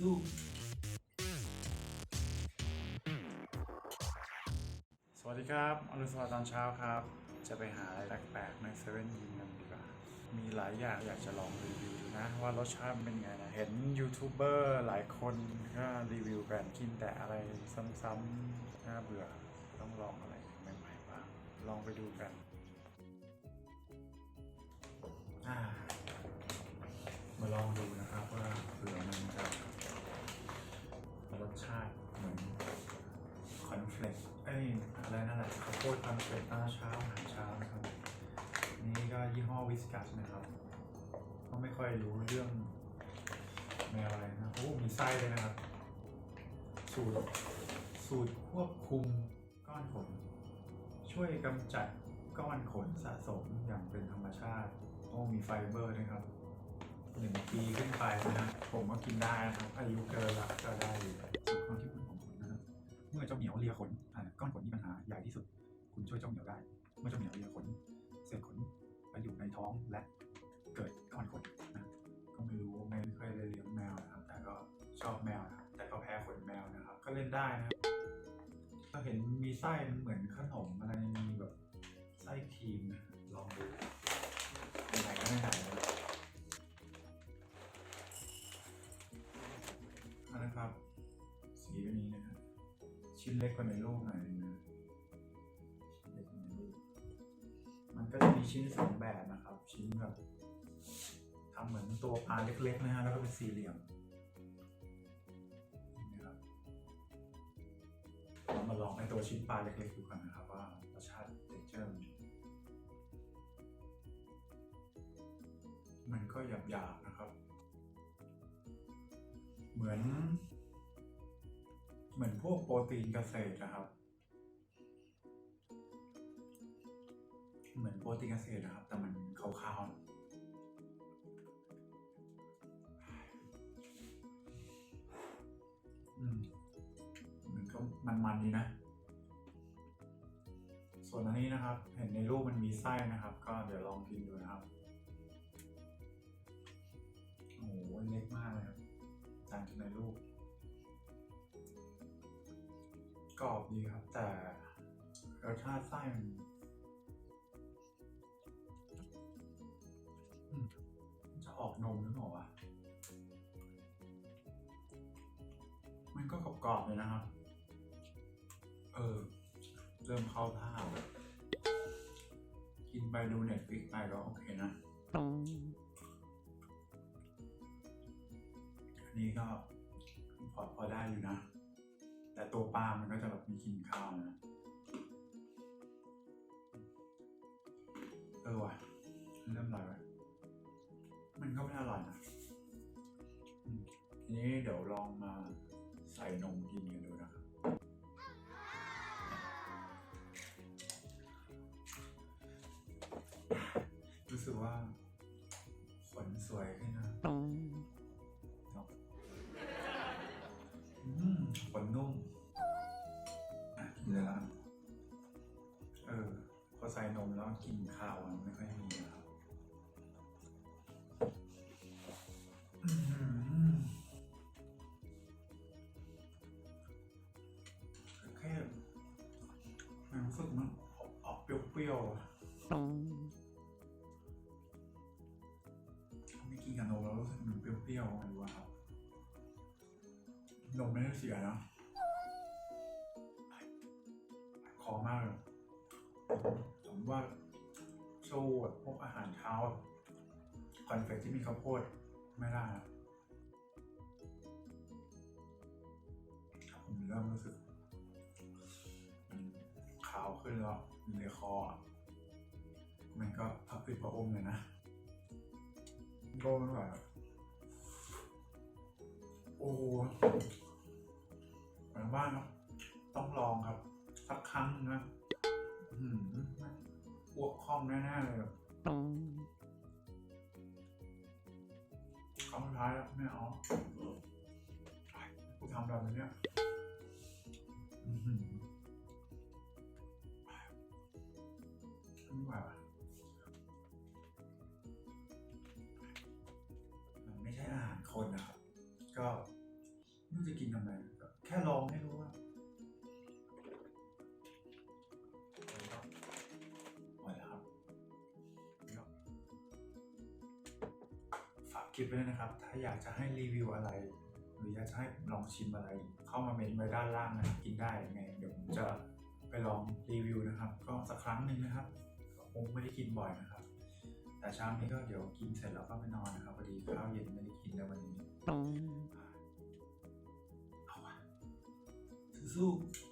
สู้สวัสดีครับอรุณสวัสดิ์ตอนเช้าครับ จะไปหาอะไรแปลกๆในเซเว่นยินกันดีกว่า มีหลายอย่างอยากจะลองรีวิวดูนะ ว่ารสชาติเป็นไงนะ เห็นยูทูบเบอร์หลายคนก็รีวิวกันกินแต่อะไรซ้ำๆน่าเบื่อต้องลองอะไรใหม่ๆบ้างลองไปดูกัน เฟกเอ้ยอะไรนั่นแหละข้าวโพดคอนเฟลกตอนเช้าอาหารเช้านะครับนี่ก็ยี่ห้อวิสกัสนะครับก็ไม่ค่อยรู้เรื่องแมวอะไรนะโอ้มีไส้เลยนะครับ สูตรสูตรควบคุมก้อนขนช่วยกำจัดก้อนขนสะสมอย่างเป็นธรรมชาติโอ้มีไฟเบอร์ด้วยครับหนึ่งปีขึ้นไปนะผมก็กินได้นะครับ อายุเกินละก็ได้อยู่สุดความที่ เมื่อเจ้าเหมียวเลียขนอ่าก้อนขนมีปัญหาใหญ่ที่สุด คุณช่วยเจ้าเหมียวได้ เมื่อเจ้าเหมียวเลียขนเศษขนไปอยู่ในท้องและเกิดก้อนขนนะก็ไม่รู้ไม่เคยได้เลี้ยงแมวนะครับแต่ก็ชอบแมวนะครับแต่ก็แพ้ขนแมวนะครับ ก็เล่นได้นะก็เห็นมีไส้มันเหมือนขนมอะไรมีแบบไส้ครีมนะลองดูไหนก็ไม่ไหนเลยอั ชิ้นเล็กกว่าในรูปหน่อยนึงนะชิ้นเล็กกว่าในรูปมันก็จะมีชิ้นสองแบบนะครับ ชิ้นแบบทำเหมือนตัวปลาเล็กๆนะฮะแล้วก็เป็นสี่เหลี่ยมนี่นะครับเรามาลองในตัวชิ้นปลาเล็กๆดูกันนะครับว่ารสชาติเท็กเจอร์มันก็หยาบๆนะครับ เหมือน เหมือนพวกโปรตีนเกษตรนะครับ เหมือนโปรตีนเกษตรนะครับ แต่มันขาวๆมมันก็มันๆดีนะ ส่วนอันนี้นะครับ เห็นในรูปมันมีไส้นะครับ ก็เดี๋ยวลองกินดูนะครับ โอ้โหเล็กมากเลยครับต่างจากในรูป กรอบดีครับ แต่รสชาติไส้มันอืมจะออกนมหรือเปล่าวะมันก็กรอบๆเลยนะครับ เออ เริ่มเข้าท่าแล้วกินไปดูเน็ตฟิกไปก็โอเคนะ อันนี้ก็พอพอได้อยู่นะ แต่ตัวปลามันก็จะแบบมีกลิ่นข้าวนะเออว่ะเริ่มอร่อยว่ะมันก็ไม่อร่อยนะทีนี้เดี๋ยวลองมาใส่นมกินกันดูนะครับรู้สึกว่า ใส่นมแล้วกลินข้าวมันไม่ค่อยมีนะครับแค่มันรู้สึกมันออกเปรี้ยวๆไม่กินกับนมแล้วรู้สึกมันเปรี้ยวๆม่รู้อะครับนมไม่ได้เสียนะคอมากเลยผมว่า สู้แบบพวกอาหารเช้าคอนเฟกที่มีข้าวโพดไม่ได้ผมเริ่มรู้สึกขาวขึ้นแล้วในคอ มันก็พับผิดพระอมเลยนะโดนไม่ไหวโอ้โหหลังบ้านต้องลองครับ สักครั้งนะ อืม อ้วกคล่องแน่ๆเลยแบบครั้งสุดท้ายแล้วไม่เอกูทำแบบนี้อื้อหือไม่ไหวว่ะมันไม่ใช่อาหารคนนะครับ ก็รู้จะกินทำไม ลิปไว้ด้วยนะครับ ถ้าอยากจะให้รีวิวอะไร หรืออยากจะให้ผมลองชิมอะไร เข้ามาเมนไว้ด้านล่างนะครับกินได้ยังไงเดี๋ยวผมจะไปลองรีวิวนะครับ ก็สักครั้งหนึ่งนะครับคงไม่ได้กินบ่อยนะครับ แต่เช้านี้ก็เดี๋ยวกินเสร็จแล้วก็ไปนอนนะครับพอดีข้าวเย็นไม่ได้กินในวันนี้เอาวะสู้ๆ